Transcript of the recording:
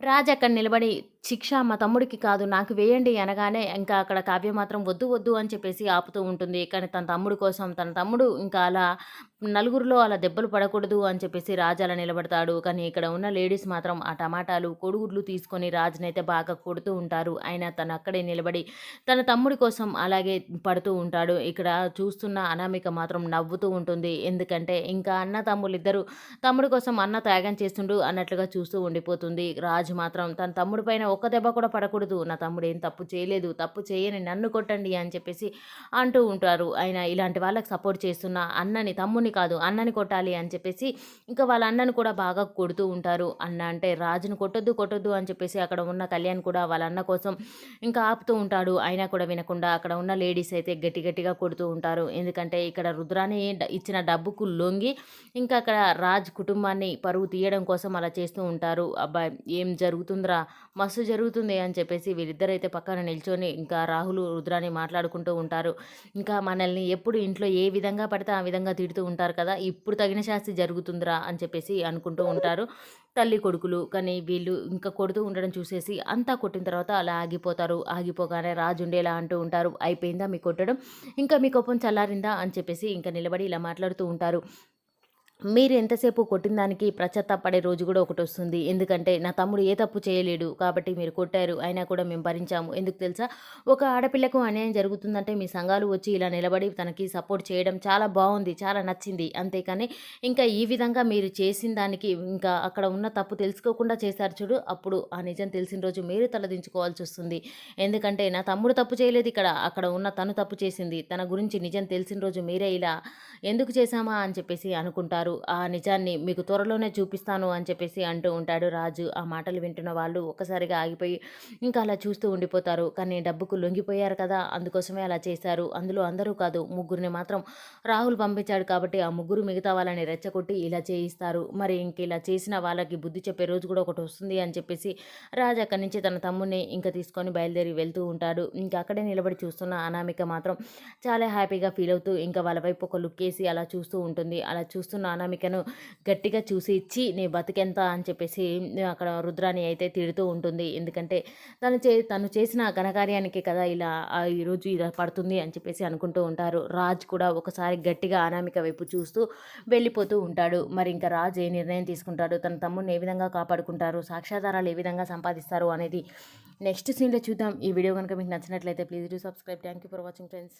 రాజు అక్కడ నిలబడి శిక్ష మా తమ్ముడికి కాదు నాకు వేయండి అనగానే ఇంకా అక్కడ కావ్య మాత్రం వద్దు వద్దు అని చెప్పేసి ఆపుతూ ఉంటుంది. కానీ తన తమ్ముడు కోసం తన తమ్ముడు ఇంకా అలా నలుగురిలో అలా దెబ్బలు పడకూడదు అని చెప్పేసి రాజు అలా నిలబడతాడు. కానీ ఇక్కడ ఉన్న లేడీస్ మాత్రం ఆ టమాటాలు కొడుగుడ్లు తీసుకొని రాజునైతే బాగా కొడుతూ ఉంటారు. ఆయన తను అక్కడే నిలబడి తన తమ్ముడి కోసం అలాగే పడుతూ ఉంటాడు. ఇక్కడ చూస్తున్న అనామిక మాత్రం నవ్వుతూ ఉంటుంది. ఎందుకంటే ఇంకా అన్న తమ్ముళ్ళు ఇద్దరు తమ్ముడి కోసం అన్న త్యాగం చేస్తుండు అన్నట్లుగా చూస్తూ ఉండిపోతుంది. రాజు మాత్రం తన తమ్ముడి పైన ఒక్క దెబ్బ కూడా పడకూడదు. నా తమ్ముడు ఏం తప్పు చేయలేదు. తప్పు చేయని నన్ను కొట్టండి అని చెప్పేసి అంటూ ఉంటారు. ఆయన ఇలాంటి వాళ్ళకి సపోర్ట్ చేస్తున్న అన్నని తమ్ముని కాదు అన్నని కొట్టాలి అని చెప్పేసి ఇంకా వాళ్ళ అన్నని కూడా బాగా కొడుతూ ఉంటారు. అన్న అంటే రాజును కొట్టొద్దు కొట్టొద్దు అని చెప్పేసి అక్కడ ఉన్న కళ్యాణ్ కూడా వాళ్ళ అన్న కోసం ఇంకా ఆపుతూ ఉంటాడు. అయినా కూడా వినకుండా అక్కడ ఉన్న లేడీస్ అయితే గట్టి గట్టిగా కొడుతూ ఉంటారు. ఎందుకంటే ఇక్కడ రుద్రాని ఇచ్చిన డబ్బుకు లొంగి ఇంకా అక్కడ రాజ్ కుటుంబాన్ని పరువు తీయడం కోసం అలా చేస్తూ ఉంటారు. అబ్బాయి ఏం జరుగుతుందిరా? మస్తు జరుగుతుంది అని చెప్పేసి వీరిద్దరైతే పక్కన నిల్చొని ఇంకా రాహుల్ రుద్రాని మాట్లాడుకుంటూ ఉంటారు. ఇంకా మనల్ని ఎప్పుడు ఇంట్లో ఏ విధంగా పడితే ఆ విధంగా తిడుతూ ఉంటారు కదా ఇప్పుడు తగిన శాస్తి జరుగుతుందిరా అని చెప్పేసి అనుకుంటూ ఉంటారు. తల్లి కొడుకులు కానీ వీళ్ళు ఇంకా కొడుతూ ఉండడం చూసేసి అంతా కొట్టిన తర్వాత అలా ఆగిపోతారు. ఆగిపోగానే రాజు ఉండేలా అంటూ ఉంటారు. అయిపోయిందా మీ కొట్టడం? ఇంకా మీ కోపం చల్లారిందా అని చెప్పేసి ఇంకా నిలబడి ఇలా మాట్లాడుతూ ఉంటారు. మీరు ఎంతసేపు కొట్టిన దానికి పడే రోజు కూడా ఒకటి వస్తుంది. ఎందుకంటే నా తమ్ముడు ఏ తప్పు చేయలేడు కాబట్టి మీరు కొట్టారు. అయినా కూడా మేము భరించాము. ఎందుకు తెలుసా? ఒక ఆడపిల్లకు అన్యాయం జరుగుతుందంటే మీ సంఘాలు వచ్చి ఇలా నిలబడి తనకి సపోర్ట్ చేయడం చాలా బాగుంది చాలా నచ్చింది. అంతేకాని ఇంకా ఈ విధంగా మీరు చేసిన దానికి ఇంకా అక్కడ ఉన్న తప్పు తెలుసుకోకుండా చేశారు చూడు అప్పుడు ఆ నిజం తెలిసిన రోజు మీరు తలదించుకోవాల్సి వస్తుంది. ఎందుకంటే నా తమ్ముడు తప్పు చేయలేదు ఇక్కడ అక్కడ ఉన్న తను తప్పు చేసింది. తన గురించి నిజం తెలిసిన రోజు మీరే ఇలా ఎందుకు చేశామా అని చెప్పేసి అనుకుంటారు. ఉంటారు ఆ నిజాన్ని మీకు త్వరలోనే చూపిస్తాను అని చెప్పేసి అంటూ ఉంటాడు రాజు. ఆ మాటలు వింటున్న వాళ్ళు ఒక్కసారిగా ఆగిపోయి ఇంకా అలా చూస్తూ ఉండిపోతారు. కానీ డబ్బుకు లొంగిపోయారు కదా అందుకోసమే అలా చేశారు. అందులో అందరూ కాదు ముగ్గురిని మాత్రం రాహుల్ పంపించాడు కాబట్టి ఆ ముగ్గురు మిగతా వాళ్ళని రెచ్చగొట్టి ఇలా చేయిస్తారు. మరి ఇంక ఇలా చేసిన వాళ్ళకి బుద్ధి చెప్పే రోజు కూడా ఒకటి వస్తుంది అని చెప్పేసి రాజు అక్కడి నుంచి తన తమ్ముడిని ఇంకా తీసుకొని బయలుదేరి వెళ్తూ ఉంటాడు. ఇంకా అక్కడే నిలబడి చూస్తున్న అనామిక మాత్రం చాలా హ్యాపీగా ఫీల్ అవుతూ ఇంకా వాళ్ళ వైపు ఒక లుక్ వేసి అలా చూస్తూ ఉంటుంది. అలా చూస్తున్న అనామికను గట్టిగా చూసి ఇచ్చి నీ బతికెంత? అని చెప్పేసి అక్కడ రుద్రాని అయితే తిడుతూ ఉంటుంది. ఎందుకంటే తను చే తను చేసిన ఘనకార్యానికి కదా ఇలా ఈరోజు ఇలా పడుతుంది అని చెప్పేసి అనుకుంటూ ఉంటారు. రాజ్ కూడా ఒకసారి గట్టిగా అనామిక వైపు చూస్తూ వెళ్ళిపోతూ ఉంటాడు. మరి ఇంకా రాజ్ ఏ నిర్ణయం తీసుకుంటాడు? తన తమ్ముడిని ఏ విధంగా కాపాడుకుంటారు? సాక్ష్యాధారాలు ఏ విధంగా సంపాదిస్తారు? అనేది నెక్స్ట్ సీన్లో చూద్దాం. ఈ వీడియో కనుక మీకు నచ్చినట్లయితే please do subscribe. Thank you for watching friends.